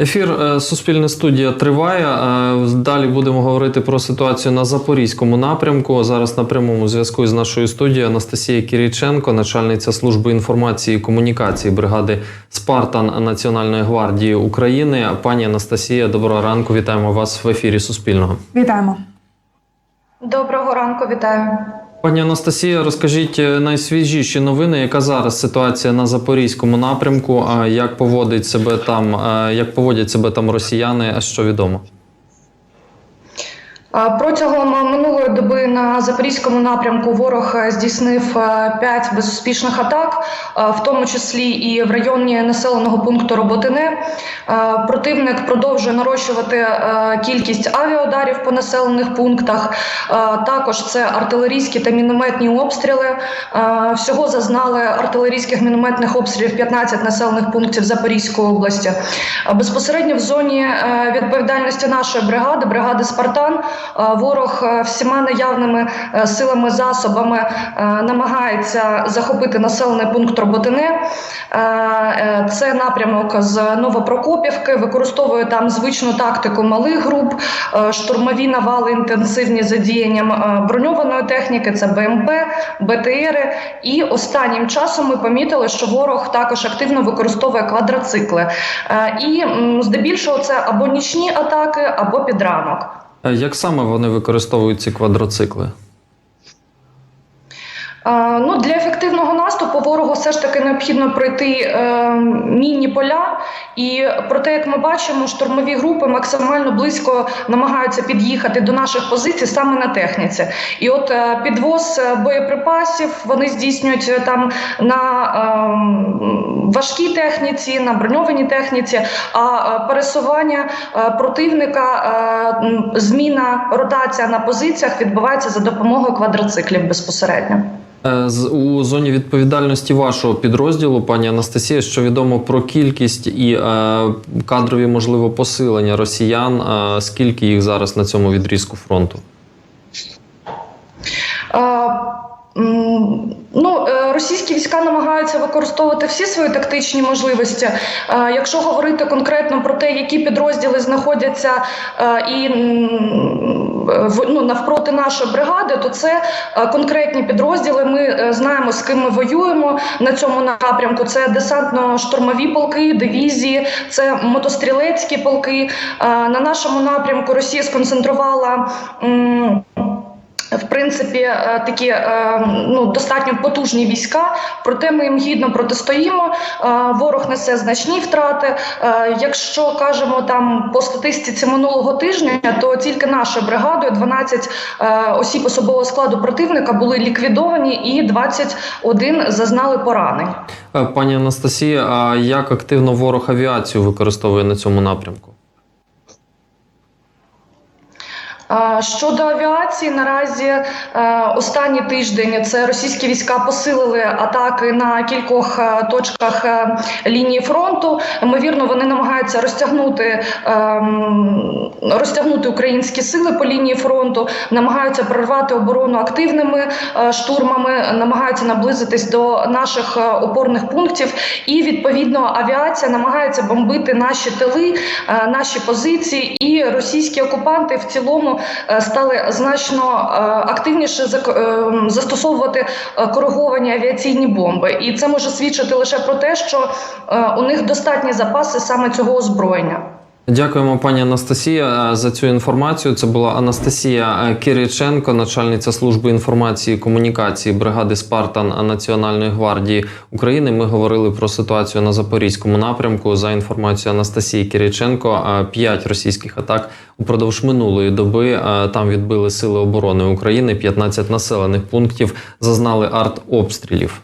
Ефір е, Суспільне студія триває. Е, Далі будемо говорити про ситуацію на запорізькому напрямку. Зараз на прямому зв'язку з нашою студією Анастасія Кірійченко, начальниця служби інформації і комунікації бригади Спартан Національної гвардії України. Пані Анастасія, доброго ранку. Вітаємо вас в ефірі Суспільного. Вітаємо. Доброго ранку, вітаю. Пані Анастасія, розкажіть е, найсвіжіші новини, яка зараз ситуація на запорізькому напрямку? А як поводить себе там, е, як поводять себе там росіяни? Що відомо? Протягом минулої доби на запорізькому напрямку ворог е, здійснив е, п'ять безуспішних атак, е, в тому числі і в районі населеного пункту Роботине. Е, Противник продовжує нарощувати е, кількість авіаударів по населених пунктах. Е, Також це артилерійські та мінометні обстріли. Е, Всього зазнали артилерійських мінометних обстрілів 15 населених пунктів Запорізької області. Е, Безпосередньо в зоні е, відповідальності нашої бригади, бригади Спартан, е, ворог е, всіма наявними е, силами засобами е, намагається захопити населений пункт Роботине. Е, е, Це напрямок з Новопрокопівки, використовує там звичну тактику малих груп, е, штурмові навали інтенсивні задіянням е, броньованої техніки, це БМП, БТРи. І останнім часом ми помітили, що ворог також активно використовує квадроцикли. Е, І здебільшого це або нічні атаки, або під ранок. Е, Як саме вони використовують ці квадроцикли? Е, Ну, для ефективного наступу ворогу все ж таки необхідно пройти е, мінні поля. І проте, як ми бачимо, штурмові групи максимально близько намагаються під'їхати до наших позицій саме на техніці. І от е, підвоз е, боєприпасів вони здійснюють е, там на е, важкій техніці, на броньованій техніці, а пересування противника, зміна, ротація на позиціях відбувається за допомогою квадроциклів безпосередньо. Е, У зоні відповідальності вашого підрозділу, пані Анастасія, що відомо про кількість і е, кадрові, можливо, посилення росіян, е, скільки їх зараз на цьому відрізку фронту? А... Ну, е, російські війська намагаються використовувати всі свої тактичні можливості. Е, Якщо говорити конкретно про те, які підрозділи знаходяться е, і ну, навпроти нашої бригади, то це конкретні підрозділи. Ми знаємо, з ким ми воюємо на цьому напрямку. Це десантно-штурмові полки, дивізії, це мотострілецькі полки. На нашому напрямку Росія сконцентрувала. В принципі, е, такі е, ну достатньо потужні війська, проте ми їм гідно протистоїмо. Е, Ворог несе значні втрати. Якщо кажемо там по статистиці минулого тижня, то тільки нашою бригадою 12 е, осіб особового складу противника були ліквідовані, і 21 зазнали поранень. Пані Анастасія, а як активно ворог авіацію використовує на цьому напрямку? А, Щодо авіації, наразі е, останній тиждень це російські війська посилили атаки на кількох е, точках е, лінії фронту. Ймовірно, вони намагаються розтягнути, ем, розтягнути українські сили по лінії фронту, намагаються прорвати оборону активними штурмами, намагаються наблизитись до наших опорних пунктів. І відповідно авіація намагається бомбити наші тили, наші позиції, і російські окупанти в цілому е, стали значно е, активніше е, застосовувати кориговані авіаційні бомби. І це може свідчити лише про те, що у них достатні запаси саме цього озброєння. Дякуємо, пані Анастасія, е, за цю інформацію. Це була Анастасія е, Кириченко, начальниця служби інформації і комунікації бригади Спартан Національної гвардії України. Ми говорили про ситуацію на запорізькому напрямку. За інформацією Анастасії Кириченко, е, п'ять російських атак упродовж минулої доби там відбили сили оборони України. 15 населених пунктів зазнали артобстрілів.